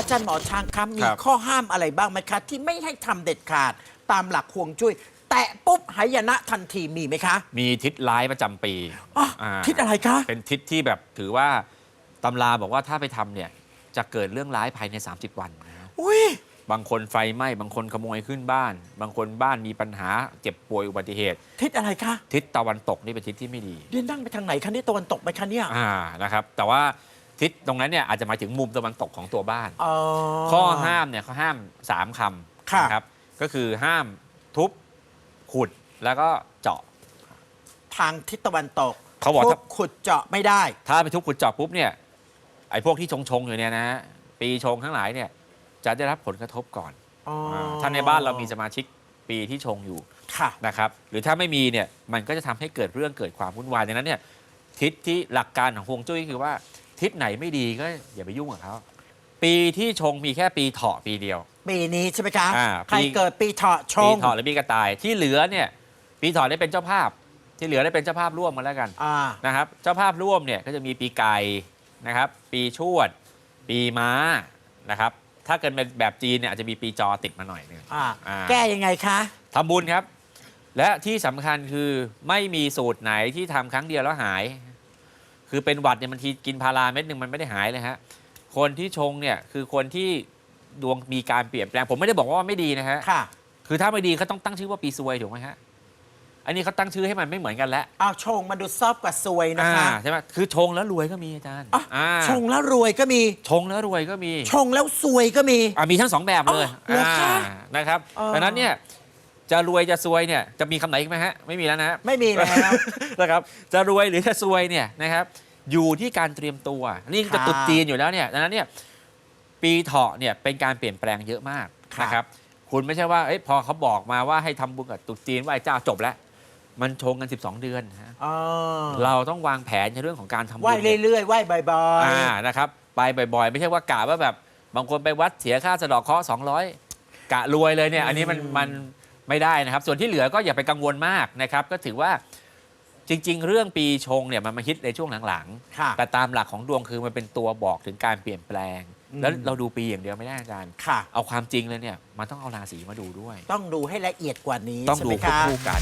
อาจารย์หมอช้างครับมีครับ ข้อห้ามอะไรบ้างไหมคะ ที่ไม่ให้ทำเด็ดขาดตามหลักห่วงจุ้ยแตะปุ๊บหายนะทันทีมีไหมคะมีทิศร้ายประจำปีอ๋ออ่าทิศอะไรคะ เป็นทิศที่แบบถือว่าตำราบอกว่าถ้าไปทำเนี่ยจะเกิดเรื่องร้ายภายใน 30 วันนะอุ้ย บางคนไฟไหม้บางคนขโมยขึ้นบ้าน บางคนบ้านมีปัญหาเจ็บป่วยอุบัติเหตุ ทิศอะไรคะทิศตะวันตกนี่เป็นทิศที่ไม่ดีเรียนนั่งไปทางไหนคะนี่ตะวันตกไหมคะเนี่ย อ่านะครับแต่ว่า ทิศตรงนั้นเนี่ยอาจจะหมายถึงมุมตะวันตกของตัวบ้าน อ๋อ ข้อห้ามเนี่ยเขาห้ามสามคค่ะำนะครับ ก็คือห้ามทุบขุดแล้วก็เจาะ ทางทิศตะวันตกเขาบอกทุถ้า ขุดเจาะไม่ได้ ถ้าไปทุบขุดเจาะปุ๊บเนี่ยไอ้พวกที่ชงชงๆอยู่เนี่ยนะปีชงทั้งหลายเนี่ยจะได้รับผลกระทบก่อนอ๋ออาถ้าในบ้านเรามีสมาชิกปีที่ชงอยู่ ค่ะ นะครับหรือถ้าไม่มีเนี่ยมันก็จะทำให้เกิดเรื่องเกิดความวุ่นวายดังนั้นเนี่ยทิศที่หลักการของฮวงจุ้ยคือว่า ทิศไหนไม่ดีก็อย่าไปยุ่งกับเขาปีที่ชงมีแค่ปีเถาะปีเดียว ปีนี้ใช่ไหมคะอ่าใครปี เกิดปีเถาะชปีงเถาะหรือปีกระต่ายที่เหลือเนี่ย ปีเถาะได้เป็นเจ้าภาพ ที่เหลือได้เป็นเจ้าภาพร่วมมาแล้วกันอ่านะครับ เจ้าภาพร่วมเนี่ยก็จะมีปีไก่นะครับ ปีชวด ปีม้านะครับ ถ้าเกิดเป็นแบบจีนเนี่ยอาจจะมีปีจอติดมาหน่อยหนึง อ่าอ่า แก้ยังไงคะ ทำบุญครับ และที่สำคัญคือไม่มีสูตรไหนที่ทำครั้งเดียวแล้วหาย คือเป็นหวัดเนี่ยบางทีกินพาราเม็ดหนึ่งมันไม่ได้หายเลยฮะ คนที่ชงเนี่ยคือคนที่ดวงมีการเปลี่ยนแปลง ผมไม่ได้บอกว่าไม่ดีนะฮะ ค่ะคือถ้าไม่ดีเขาต้องตั้งชื่อว่าปีซวยถูกไหมฮะ อันนี้เขาตั้งชื่อให้มันไม่เหมือนกันแล้วเอาชงมาดูซอบกว่าซวยนะอ่าคะใช่ไหมคือชงแล้วรวยก็มีอาจารย์อะอ่าชงแล้วรวยก็มี ชงแล้วรวยก็มี ชงแล้วซวยก็มี อ่ามีทั้งสองแบบเลยอ๋อเหรอคะอ่านะครับอ๋อดังนั้นเนี่ย จะรวยจะซวยเนี่ยจะมีคำไหนอีกไหมฮะไม่มีแล้วนะฮะ ไม่มีแล้ว นะครับจะรวยหรือจะซวยเนี่ยนะครับอยู่ที่การเตรียมตัว นี่ค่ะจะตรุดจีนอยู่แล้วเนี่ยดังนั้นเนี่ยปีเถาะเนี่ยเป็นการเปลี่ยนแปลงเยอะมากค่ะนะครับคุณไม่ใช่ว่าเอ้ยพอเขาบอกมาว่าให้ทำบุญกับตรุษจีนไหว้เจ้าจบแล้ว มันชงกัน 12 เดือนนะฮะอ๋อเราต้องวางแผนในเรื่องของการทำบุญไหวเรื่อยๆไหวบ่อยอ่า นะครับ ไปบ่อยๆ ไม่ใช่ว่ากะว่าแบบ บางคนไปวัดเสียค่าสะเดอกเคราะห์200 กะรวยเลยเนี่ย อันนี้มันมัน ไม่ได้นะครับ ส่วนที่เหลือก็อย่าไปกังวลมากนะครับ ก็ถือว่าจริง ๆ เรื่องปีชงเนี่ยมันมาฮิตในช่วงหลังๆค่ะๆแต่ตามหลักของดวงคือมันเป็นตัวบอกถึงการเปลี่ยนแปลงอืมแล้วเราดูปีอย่างเดียวไม่ได้อาจารย์ค่ะเอาความจริงเลยเนี่ยมันต้องเอาราศีมาดูด้วย ต้องดูให้ละเอียดกว่านี้ต้องใช่ดูไหมควบคะคู่กัน